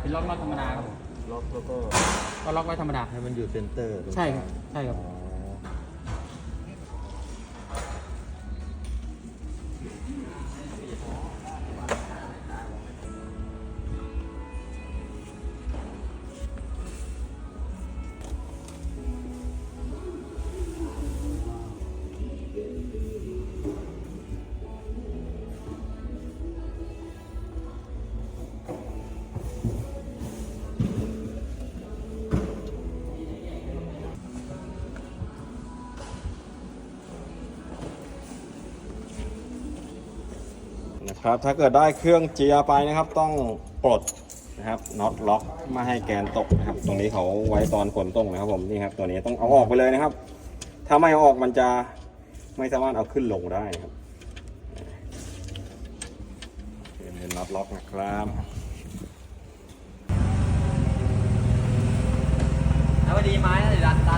เป็นล็อกน็อตธรรมดาครับผมล็อกแล้วก็ก็ล็อกไว้ธรรมดา ให้มันอยู่เซนเตอร์ตงใช่ครับกลางใช่ครับอ๋อ นะครับ ถ้าเกิดได้เครื่องเจียไปนะครับ ต้องปลดนะครับน็อตล็อกไม่ให้แกนตกนะครับ ตรงนี้เขาไว้ตอนฝนตกนะครับผมนี่ครับตัวนี้ต้องเอาออกไปเลยนะครับ ถ้าไม่เอาออกมันจะไม่สามารถเอาขึ้นลงได้นะครับเป็นน็อตล็อกนะครับแล้วพอดีไม้นะเดี๋ยวดันดัน